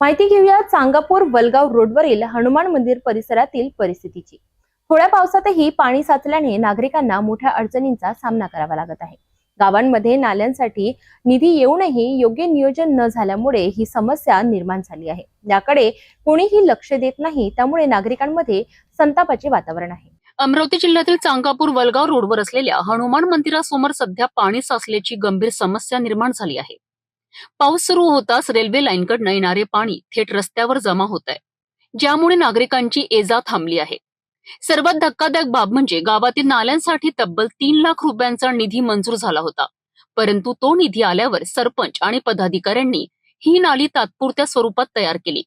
माहिती घेऊया चांगापूर वलगाव रोडवरील हनुमान मंदिर परिसरातील परिस्थितीची. थोड्या पावसातही पाणी साचल्याने नागरिकांना मोठ्या अडचणींचा सामना करावा लागत आहे. गावांमध्ये नाल्यांसाठी निधी येऊनही योग्य नियोजन न झाल्यामुळे ही समस्या निर्माण झाली आहे. याकडे कोणीही लक्ष देत नाही त्यामुळे नागरिकांमध्ये संतापाचे वातावरण आहे. अमरावती जिल्ह्यातील चांगापूर वलगाव रोडवर असलेल्या हनुमान मंदिरासमोर सध्या पाणी साचल्याची गंभीर समस्या निर्माण झाली आहे. पाऊस सुरू होताच रेल्वे लाईनकडनं येणारे पाणी थेट रस्त्यावर जमा होत आहे ज्यामुळे नागरिकांची एजा थांबली आहे. सर्वात धक्कादायक बाब म्हणजे गावातील नाल्यांसाठी तब्बल तीन लाख रुपयांचा निधी मंजूर झाला होता. परंतु तो निधी आल्यावर सरपंच आणि पदाधिकाऱ्यांनी ही नाली तात्पुरत्या स्वरूपात तयार केली.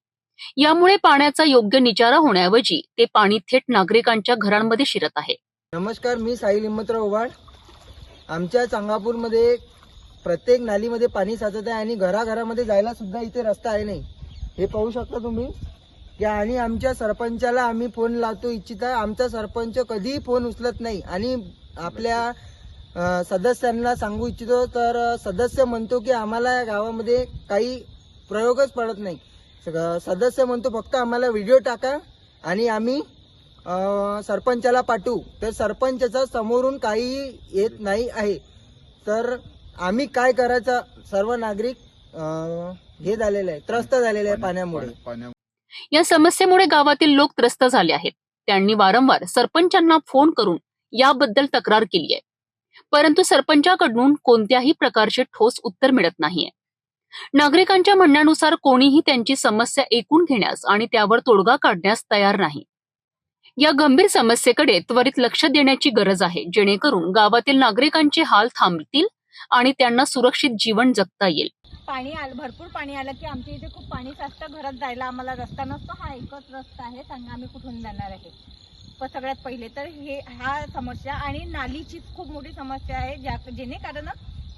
यामुळे पाण्याचा योग्य निचारा होण्याऐवजी ते पाणी थेट नागरिकांच्या घरांमध्ये शिरत आहे. नमस्कार मी साहिल हिम्मतराव आमच्या चांगापूरमध्ये प्रत्येक नालीमध्ये पाणी साचत आहे आणि घराघरामध्ये जायला सुद्धा इथे रस्ता आहे नाही. हे पाहू शकता तुम्ही? की आणि आमच्या सरपंचाला आम्ही फोन लावतो इच्छिता आमचा सरपंच कधीही फोन उचलत नाही. आणि आपल्या सदस्यांना सांगू इच्छितो तर सदस्य म्हणतो की आम्हाला या गावामध्ये काही प्रयोगच पडत नाही. सदस्य म्हणतो फक्त आम्हाला व्हिडिओ टाका आणि आम्ही सरपंचाला पाठवू. तर सरपंचाचा समोरून काही येत नाही आहे. तर आम्ही काय करायचं? सर्व नागरिक अ, हे झालेले आहे त्रस्त झालेले आहे पाण्यामुळे. या समस्येमुळे गावातील लोक त्रस्त झाले आहेत. त्यांनी वारंवार सरपंचांना फोन करून याबद्दल तक्रार केली आहे. परंतु सरपंचाकडून कोणत्याही प्रकारचे ठोस उत्तर मिळत नाहीये. नागरिकांच्या म्हणण्यानुसार कोणीही त्यांची समस्या ऐकून घेण्यास आणि त्यावर तोडगा काढण्यास तयार नाही. या गंभीर समस्येकडे त्वरित लक्ष देण्याची गरज आहे जेणेकरून गावातील नागरिकांचे हाल थांबतील आणि त्यांना सुरक्षित जीवन जगता येईल. पाणी आलं भरपूर पाणी आलं की आमच्या इथे खूप पाणी साचतं घरात जायला आम्हाला रस्ता नसतो. हा एकच रस्ता आहे सांगा आम्ही कुठून जाणार आहे? पण सगळ्यात पहिले तर हे हा समस्या आणि नालीचीच खूप मोठी समस्या आहे ज्या जेणे कारण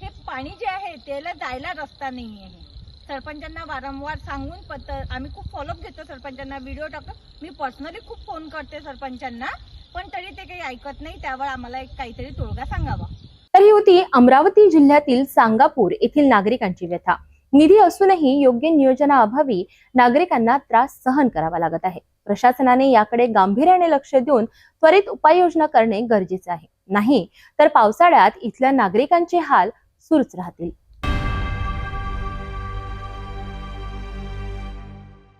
हे पाणी जे आहे त्याला जायला रस्ता नाही आहे. सरपंचांना वारंवार सांगून पत आम्ही खूप फॉलोअप घेतो सरपंचांना व्हिडिओ टाकतो मी पर्सनली खूप फोन करते सरपंचांना पण तरी ते काही ऐकत नाही त्यावर आम्हाला एक काहीतरी तोडगा सांगावा. तर ही होती अमरावती जिल्ह्यातील सांगापूर येथील नागरिकांची व्यथा. निधी असूनही योग्य नियोजनाअभावी नागरिकांना त्रास सहन करावा लागत आहे. प्रशासनाने याकडे गांभीर्याने लक्ष देऊन त्वरित उपाययोजना करणे गरजेचे आहे. नाही तर पावसाळ्यात इथल्या नागरिकांचे हाल सुरूच राहतील.